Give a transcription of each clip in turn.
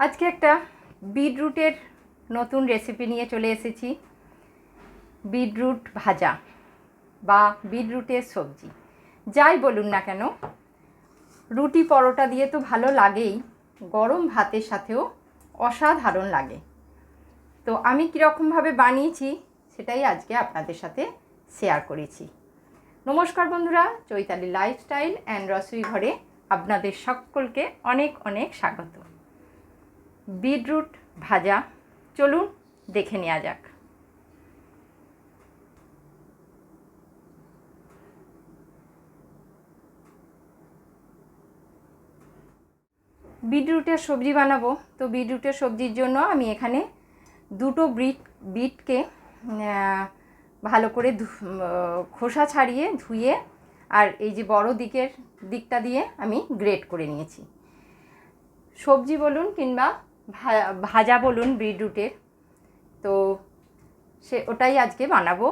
আজকে একটা বিটরুটের নতুন রেসিপি নিয়ে চলে এসেছি। বিটরুট ভাজা বা বিটরুটের সবজি। যাই বলুন না কেন, রুটি পরোটা দিয়ে তো ভালো লাগেই, গরম ভাতের সাথেও অসাধারণ লাগে। তো আমি কীরকমভাবে বানিয়েছি সেটাই আজকে আপনাদের সাথে শেয়ার করেছি। নমস্কার বন্ধুরা, চৈতালি লাইফস্টাইল অ্যান্ড রসুই ঘরে আপনাদের সকলকে অনেক অনেক স্বাগত। বিটরুট ভাজা। চলুন দেখে নেওয়া যাক। বিটরুটের সবজি বানাবো। তো বিটরুটের সবজির জন্য আমি এখানে দুটো বিট, বিটকে ভালো করে খোসা ছাড়িয়ে ধুয়ে আর এই যে বড় দিকের দিকটা দিয়ে আমি গ্রেট করে নিয়েছি। সবজি বলুন কিংবা ভাজা বলুন বিটরুটের তো সে ওটাই আজকে বানাবো।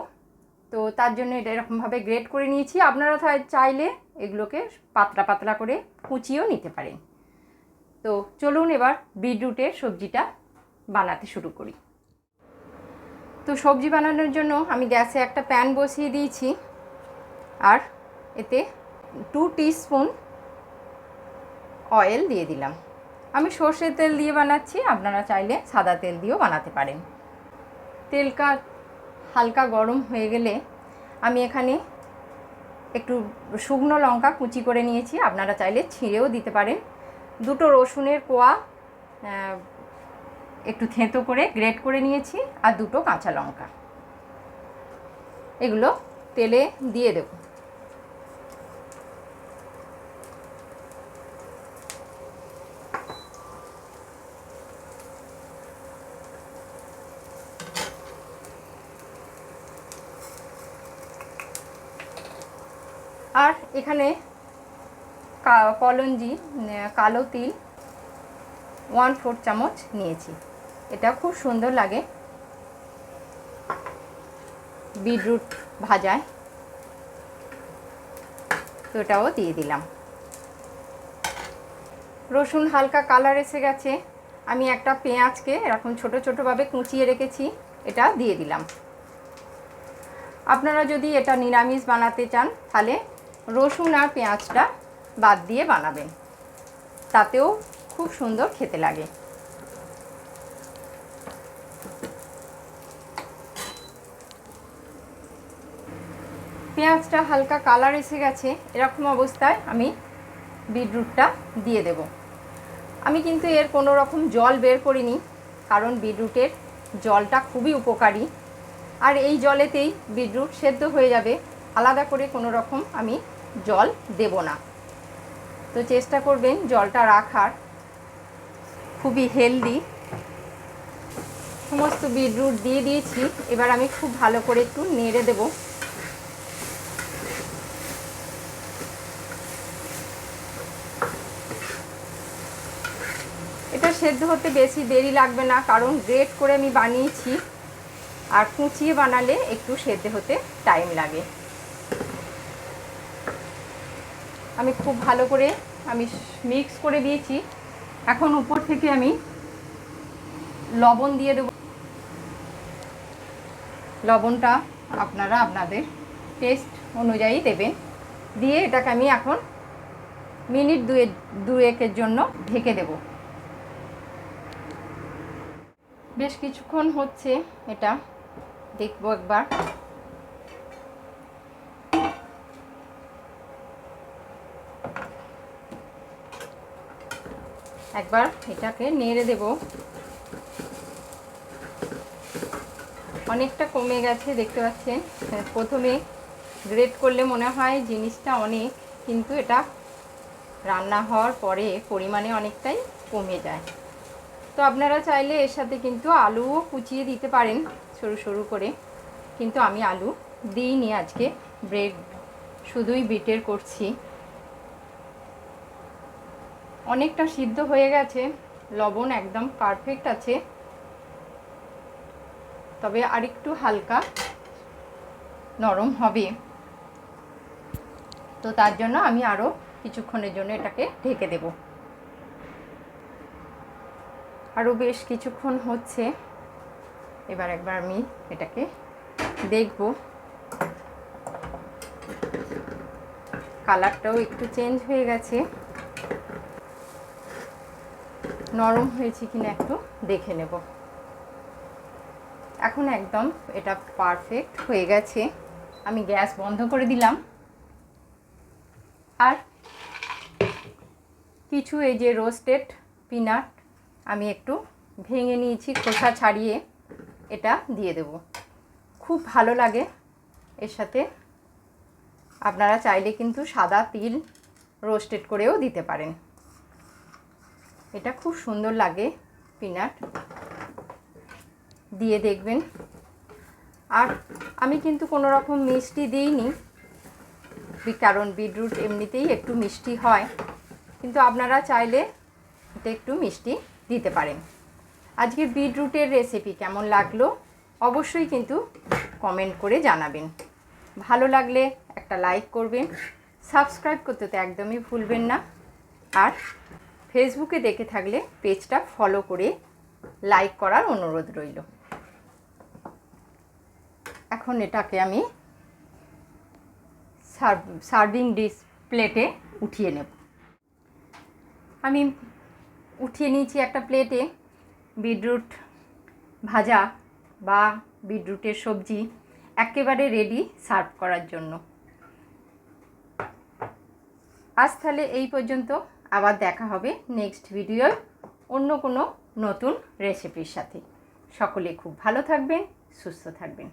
তো তার জন্য এটা এরকমভাবে গ্রেট করে নিয়েছি। আপনারা চাইলে এগুলোকে পাতলা পাতলা করে কুচিয়েও নিতে পারেন। তো চলুন এবার বিটরুটের সবজিটা বানাতে শুরু করি। তো সবজি বানানোর জন্য আমি গ্যাসে একটা প্যান বসিয়ে দিয়েছি। আর এতে টু স্পুন অয়েল দিয়ে দিলাম। আমি সর্ষের তেল দিয়ে বানাচ্ছি, আপনারা চাইলে সাদা তেল দিয়েও বানাতে পারেন। তেলটা হালকা গরম হয়ে গেলে আমি এখানে একটু শুকনো লঙ্কা কুচি করে নিয়েছি, আপনারা চাইলে ছিঁড়েও দিতে পারেন। দুটো রসুনের কোয়া একটু থেঁতো করে গ্রেট করে নিয়েছি, আর দুটো কাঁচা লঙ্কা। এগুলো তেলে দিয়ে দেবো। আর এখানে কলঞ্জি কালো তিল ওয়ান ফোর চামচ নিয়েছি। এটা খুব সুন্দর লাগে। বিটরুট ভাজায়। তো এটাও দিয়ে দিলাম। রসুন হালকা কালার এসে গেছে। আমি একটা পেঁয়াজকে এরকম ছোট ছোটোভাবে কুচিয়ে রেখেছি। এটা দিয়ে দিলাম। আপনারা যদি এটা নিরামিষ বানাতে চান, তাহলে রসুন আর পেঁয়াজটা বাদ দিয়ে বানাবেন। তাতেও খুব সুন্দর খেতে লাগে। পেঁয়াজটা হালকা কালার এসে গেছে, এরকম অবস্থায় আমি বিটরুটটা দিয়ে দেব। আমি কিন্তু এর কোনো রকম জল বের করিনি, কারণ বিটরুটের জলটা খুবই উপকারী। আর এই জলেতেই বিটরুট সেদ্ধ হয়ে যাবে, আলাদা করে কোনো রকম আমি জল দেব না। তো চেষ্টা করবেন জলটা রাখার। খুবই হেলদি। সমস্ত বিটরুট দিয়ে দিয়েছি। এবার আমি খুব ভালো করে একটু নেড়ে দেব। এটা সেদ্ধ হতে বেশি দেরি লাগবে না, কারণ গ্রেট করে আমি বানিয়েছি। আর কুচিয়ে বানালে একটু সেদ্ধ হতে টাইম লাগে। আমি খুব ভালো করে আমি মিক্স করে দিয়েছি। এখন উপর থেকে আমি লবণ দিয়ে দেবো। লবণটা আপনারা আপনাদের টেস্ট অনুযায়ী দেবেন। দিয়ে এটাকে আমি এখন মিনিট দুয়ে, দুয়েকের জন্য ঢেকে দেব। বেশ কিছুক্ষণ হচ্ছে এটা। দেখব একবার। একবার এটাকে নেড়ে দেব। অনেকটা কমে গেছে, দেখতে পাচ্ছেন। প্রথমে গ্রেট করলে মনে হয় জিনিসটা অনেক, কিন্তু এটা রান্না হওয়ার পরে পরিমাণে অনেকটাই কমে যায়। তো আপনারা চাইলে এর সাথে কিন্তু আলুও কুচিয়ে দিতে পারেন সরু সরু করে। কিন্তু আমি আলু দিইনি আজকে, ব্রেড শুধুই বিটের করছি। অনেকটা সিদ্ধ হয়ে গেছে। লবণ একদম পারফেক্ট আছে। তবে আরেকটু হালকা নরম হবে। তো তার জন্য আমি আরও কিছুক্ষণের জন্য এটাকে ঢেকে দেব। আরও বেশ কিছুক্ষণ হচ্ছে। এবার একবার আমি এটাকে দেখব। কালারটাও একটু চেঞ্জ হয়ে গেছে। নরম হয়েছে কিনা একটু দেখে নেব। এখন একদম এটা পারফেক্ট হয়ে গেছে। আমি গ্যাস বন্ধ করে দিলাম। আর কিছু এই যে রোস্টেড পিনাট আমি একটু ভেঙে নিয়েছি, খোসা ছাড়িয়ে এটা দিয়ে দেব। খুব ভালো লাগে এর সাথে। আপনারা চাইলে কিন্তু সাদা তিল রোস্টেড করেও দিতে পারেন। এটা খুব সুন্দর লাগে পিনাট। দিয়ে দেখবেন। আর আমি কিন্তু কোনো রকম মিষ্টি দিইনি। কারণ বিটরুট এমনিতেই একটু মিষ্টি হয়। কিন্তু আপনারা চাইলে এতে একটু মিষ্টি দিতে পারেন। আজকে বিটরুটের রেসিপি কেমন লাগল অবশ্যই কিন্তু কমেন্ট করে জানাবেন। ভালো লাগলে একটা লাইক করবেন। সাবস্ক্রাইব করতে তো একদমই ভুলবেন না। আর ফেসবুকে দেখে থাকলে পেজটা ফলো করে লাইক করার অনুরোধ রইল। এখন এটাকে আমি সার্ভিং ডিস প্লেটে উঠিয়ে নেব। আমি উঠিয়ে নিয়েছি একটা প্লেটে বিটরুট ভাজা বা বিটরুটের সবজি একেবারে রেডি সার্ভ করার জন্য। আজ তাহলে এই পর্যন্ত। আবার দেখা হবে নেক্সট ভিডিওর অন্য কোনো নতুন রেসিপির সাথে। সকলে খুব ভালো থাকবেন, সুস্থ থাকবেন।